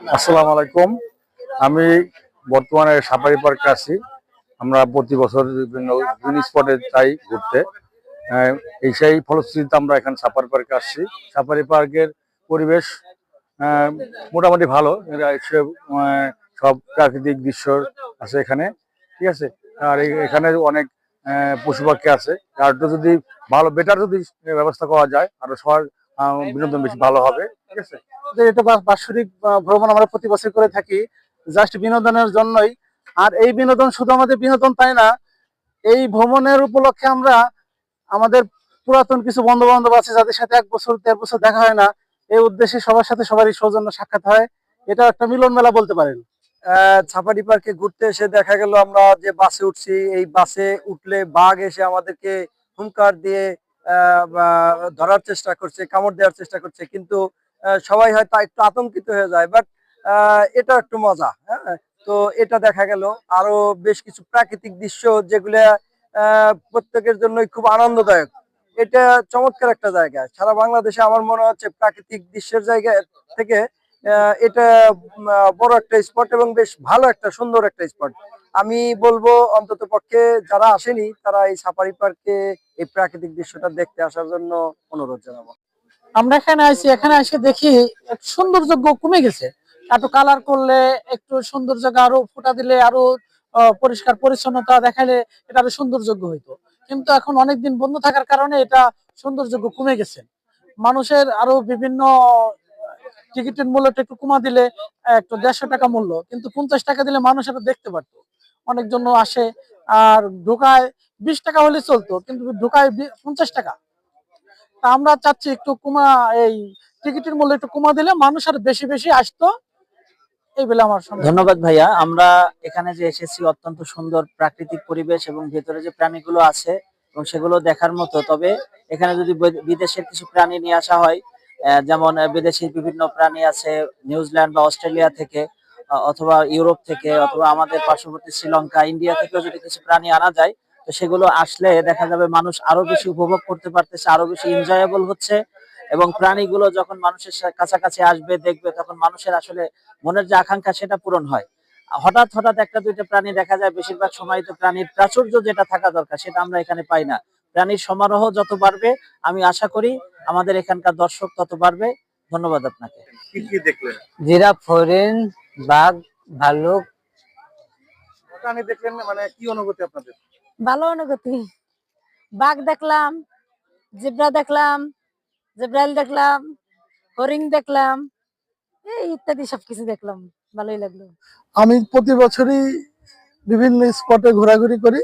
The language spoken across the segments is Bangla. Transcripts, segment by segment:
আসসালামু আলাইকুম। আমি বর্তমানে সাফারি পার্কে আছি। আমরা প্রতি বছর বিভিন্ন বিভিন্ন স্পটে যাই ঘুরতে। এই সেই ফলশ্রুতিতে আমরা এখানে সাফারি পার্কে আসছি। সাফারি পার্কের পরিবেশ মোটামুটি ভালো। সব প্রাকৃতিক দৃশ্য আছে এখানে। ঠিক আছে? আর এখানে অনেক পশু পাখি আছে। আর যদি ভালো বেটার যদি ব্যবস্থা করা যায়, আরও সবার বিনোদন বেশি ভালো হবে ঠিক আছে? যে এটা বাৎসরিক ভ্রমণ আমরা প্রতি বছর করে থাকি জাস্ট বিনোদনের জন্যই। আর এই বিনোদন শুধু আমাদের বিনোদন তাই না এই ভ্রমণের উপলক্ষে আমরা আমাদের পুরাতন কিছু বন্ধু বান্ধব আছে যাদের সাথে এক বছর দেড় বছর দেখা হয় না এই উদ্দেশ্যে সবার সাথে সবারই সৌজন্য সাক্ষাৎ হয়। এটা একটা মিলন মেলা বলতে পারেন। ছাপাডি পার্কে ঘুরতে এসে দেখা গেল আমরা যে বাসে উঠছি এই বাসে উঠলে বাঘ এসে আমাদেরকে হুঙ্কার দিয়ে ধরার চেষ্টা করছে, কামড় দেওয়ার চেষ্টা করছে, কিন্তু সবাই হয়তো একটু আতঙ্কিত হয়ে যায় বাট এটা একটু মজা হ্যাঁ? তো এটা দেখা গেল। আরও বেশ কিছু প্রাকৃতিক দৃশ্য যেগুলো প্রত্যেকের জন্যই খুব আনন্দদায়ক। এটা চমৎকার একটা জায়গা। সারা বাংলাদেশে আমার মনে হচ্ছে প্রাকৃতিক দৃশ্যের জায়গা থেকে এটা বড় একটা স্পট এবং বেশ ভালো একটা, সুন্দর একটা স্পট আমি বলব অন্তত পক্ষে যারা আসেনি, তারা এই সাফারি পার্কে এই প্রাকৃতিক দৃশ্যটা দেখতে আসার জন্য অনুরোধ জানাব। আমরা এখানে আসি এখানে এসে দেখি সৌন্দর্য কমে গেছে। একটু কালার করলে, একটু সৌন্দর্য আরও ফোটা দিলে, আরও পরিষ্কার পরিচ্ছন্নতা দেখালে এটা আরও সৌন্দর্যজ্ঞ হইতো। কিন্তু এখন অনেকদিন বন্ধ থাকার কারণে এটা সৌন্দর্যজ্ঞ কমে গেছে। মানুষের আরও বিভিন্ন টিকিটের মূল্যটা একটু কমা দিলে, একটু দেড়শো টাকা মূল্য, কিন্তু পঞ্চাশ টাকা দিলে মানুষ এটা দেখতে পারতো। অনেকজন আসে আর ঢোকায় বিশ টাকা হলে চলতো কিন্তু ঢোকায় পঞ্চাশ টাকা। তা আমরা চাচ্ছি একটু কমা এই টিকিটের মূল্য একটু কমা দিলে মানুষ আর বেশি বেশি আসতো। ধন্যবাদ ভাইয়া। আমরা এখানে যে এসেছি অত্যন্ত সুন্দর প্রাকৃতিক পরিবেশ এবং ভেতরে যে প্রাণীগুলো আছে এবং সেগুলো দেখার মতো তবে এখানে যদি বিদেশের কিছু প্রাণী নিয়ে আসা হয় যেমন আহ, বিদেশি বিভিন্ন প্রাণী আছে নিউজিল্যান্ড বা অস্ট্রেলিয়া থেকে অথবা ইউরোপ থেকে অথবা আমাদের পার্শ্ববর্তী শ্রীলঙ্কা ইন্ডিয়া থেকেও যদি কিছু প্রাণী আনা যায় তো সেগুলো আসলে দেখা যাবে মানুষ আরও বেশি উপভোগ করতে পারতেছে আরও বেশি এনজয়েবল হচ্ছে এবং প্রাণীগুলো যখন মানুষের কাছাকাছি আসবে দেখবে তখন মানুষের আসলে মনের যে আকাঙ্ক্ষা সেটা পূরণ হয়। হঠাৎ হঠাৎ একটা দুইটা প্রাণী দেখা যায় বেশিরভাগ সময় তো প্রাণীর প্রাচুর্য যেটা থাকা দরকার সেটা আমরা এখানে পাই না। প্রাণীর সমারোহ যত বাড়বে আমি আশা করি আমাদের এখানকার দর্শক তত বাড়বে। ধন্যবাদ আপনাকে। কি কি দেখলেন? জিরাফ হরিণ বাঘ ভালুক। প্রাণী দেখলেন মানে কি অনুভূতি আপনাদের? ভালো অনুভূতি। বাঘ দেখলাম জেব্রা দেখলাম জেব্রাইল দেখলাম হরিণ দেখলাম এই ইত্যাদি সবকিছু দেখলাম। ভালোই লাগল। আমি প্রতি বছরই বিভিন্ন স্পটে ঘোরাঘুরি করি।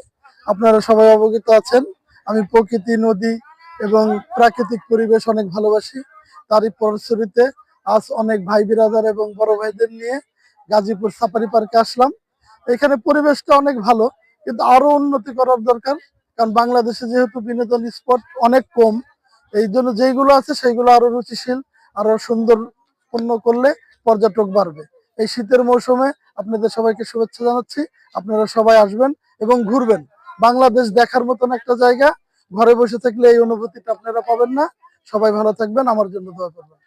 আপনারা সবাই অবগত আছেন। আমি প্রকৃতি নদী এবং প্রাকৃতিক পরিবেশ অনেক ভালোবাসি। তারই ফলশ্রুতিতে আজ অনেক ভাই বিরাদার এবং বড় ভাইদের নিয়ে গাজীপুর সাফারি পার্কে আসলাম। এখানে পরিবেশটা অনেক ভালো, কিন্তু আরও উন্নতি করার দরকার, কারণ বাংলাদেশে যেহেতু বিনোদন স্পট অনেক কম, এই জন্য যেইগুলো আছে সেইগুলো আরও রুচিশীল, আরও সুন্দর পূর্ণ করলে পর্যটক বাড়বে। এই শীতের মৌসুমে আপনাদের সবাইকে শুভেচ্ছা জানাচ্ছি, আপনারা সবাই আসবেন এবং ঘুরবেন। বাংলাদেশ দেখার মতন একটা জায়গা, ঘরে বসে থাকলে এই অনুভূতিটা আপনারা পাবেন না। সবাই ভালো থাকবেন, আমার জন্য দোয়া করবেন।